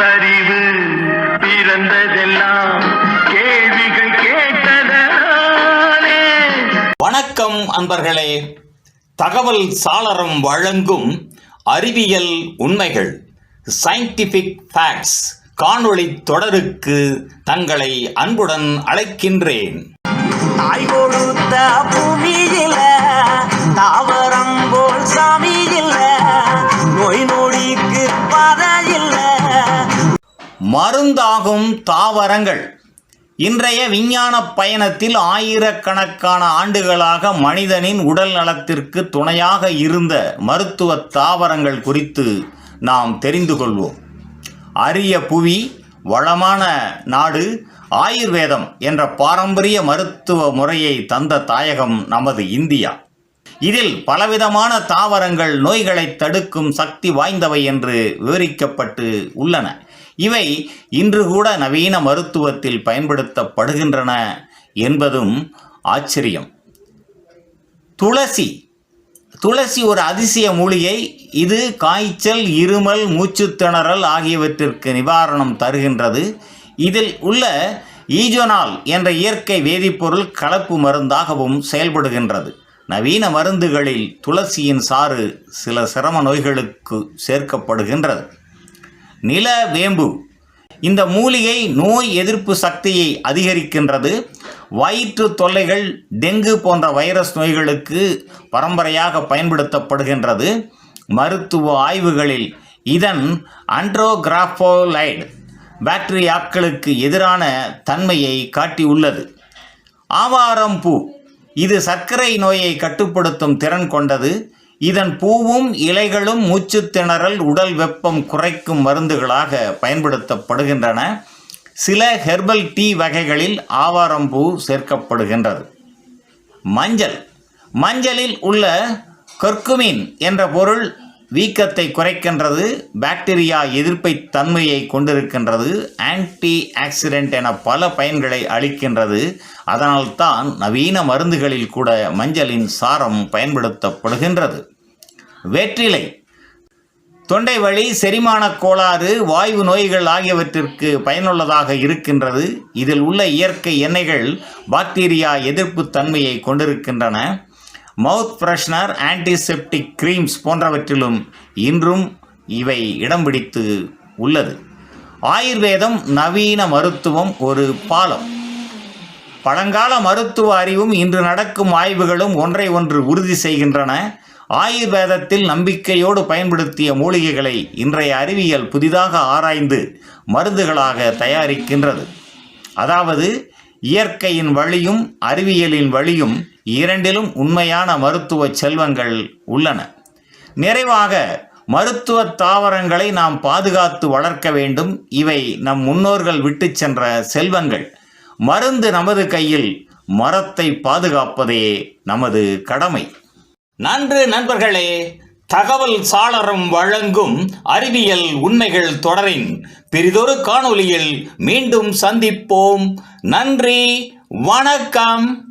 பகுத்தறிவு பிறந்ததெல்லாம் கேள்விகள் கேட்டதனாலே வணக்கம் அன்பர்களே. தகவல் சாளரம் வழங்கும் அறிவியல் உண்மைகள் சயின்டிபிக் ஃபேக்ட்ஸ் காணொளி தொடருக்கு தங்களை அன்புடன் அழைக்கின்றேன். தாய் கொடுத்த பூமியில தாவரம் போல் சாமி மருந்தாகும் தாவரங்கள். இன்றைய விஞ்ஞான பயணத்தில் ஆயிரக்கணக்கான ஆண்டுகளாக மனிதனின் உடல் நலத்திற்கு துணையாக இருந்த மருத்துவ தாவரங்கள் குறித்து நாம் தெரிந்து கொள்வோம். அரிய புவி வளமான நாடு ஆயுர்வேதம் என்ற பாரம்பரிய மருத்துவ முறையை தந்த தாயகம் நமது இந்தியா. இதில் பலவிதமான தாவரங்கள் நோய்களை தடுக்கும் சக்தி வாய்ந்தவை என்று விவரிக்கப்பட்டு உள்ளன. இவை இன்று கூட நவீன மருத்துவத்தில் பயன்படுத்தப்படுகின்றன என்பதும் ஆச்சரியம். துளசி. துளசி ஒரு அதிசய மூலிகை. இது காய்ச்சல் இருமல் மூச்சுத்திணறல் ஆகியவற்றிற்கு நிவாரணம் தருகின்றது. இதில் உள்ள ஈஜோனால் என்ற இயற்கை வேதிப்பொருள் கலப்பு மருந்தாகவும் செயல்படுகின்றது. நவீன மருந்துகளில் துளசியின் சாறு சில சிரம நோய்களுக்கு சேர்க்கப்படுகின்றது. நில வேம்பு. இந்த மூலிகை நோய் எதிர்ப்பு சக்தியை அதிகரிக்கின்றது. வயிற்று தொல்லைகள் டெங்கு போன்ற வைரஸ் நோய்களுக்கு பரம்பரையாக பயன்படுத்தப்படுகின்றது. மருத்துவ ஆய்வுகளில் இதன் அண்ட்ரோகிராஃபோலைடு பாக்டீரியாக்களுக்கு எதிரான தன்மையை காட்டியுள்ளது. ஆவாரம் பூ. இது சர்க்கரை நோயை கட்டுப்படுத்தும் திறன் கொண்டது. இதன் பூவும் இலைகளும் மூச்சு திணறல் உடல் வெப்பம் குறைக்கும் மருந்துகளாக பயன்படுத்தப்படுகின்றன. சில ஹெர்பல் டீ வகைகளில் ஆவாரம் பூ சேர்க்கப்படுகின்றது. மஞ்சள். மஞ்சளில் உள்ள கர்குமின் என்ற பொருள் வீக்கத்தை குறைக்கின்றது பாக்டீரியா எதிர்ப்பை தன்மையை கொண்டிருக்கின்றது ஆன்டி ஆக்சிடென்ட் என பல பயன்களை அளிக்கின்றது. அதனால்தான் நவீன மருந்துகளில் கூட மஞ்சளின் சாரம் பயன்படுத்தப்படுகின்றது. வெற்றிலை. தொண்டை வழி செரிமான கோளாறு வாயு நோய்கள் ஆகியவற்றிற்கு பயனுள்ளதாக இருக்கின்றது. இதில் உள்ள இயற்கை எண்ணெய்கள் பாக்டீரியா எதிர்ப்பு தன்மையை கொண்டிருக்கின்றன. மவுத் ஃப்ரெஷ்னர் ஆன்டிசெப்டிக் கிரீம்ஸ் போன்றவற்றிலும் இன்றும் இவை இடம் பிடித்து உள்ளது. ஆயுர்வேதம் நவீன மருத்துவம் ஒரு பாலம். பழங்கால மருத்துவ அறிவும் இன்று நடக்கும் ஆய்வுகளும் ஒன்றை ஒன்று உறுதி செய்கின்றன. ஆயுர்வேதத்தில் நம்பிக்கையோடு பயன்படுத்திய மூலிகைகளை இன்றைய அறிவியல் புதிதாக ஆராய்ந்து மருந்துகளாக தயாரிக்கின்றது. அதாவது இயற்கையின் வழியும் அறிவியலின் வழியும் இரண்டிலும் உண்மையான மருத்துவ செல்வங்கள் உள்ளன. நிறைவாக மருத்துவ தாவரங்களை நாம் பாதுகாத்து வளர்க்க வேண்டும். இவை நம் முன்னோர்கள் விட்டுச் சென்ற செல்வங்கள். மருந்து நமது கையில் மரத்தை பாதுகாப்பதே நமது கடமை. நன்று நண்பர்களே தகவல் சாளரம் வழங்கும் அறிவியல் உண்மைகள் தொடரின் பெரிதொரு காணொளியில் மீண்டும் சந்திப்போம். நன்றி வணக்கம்.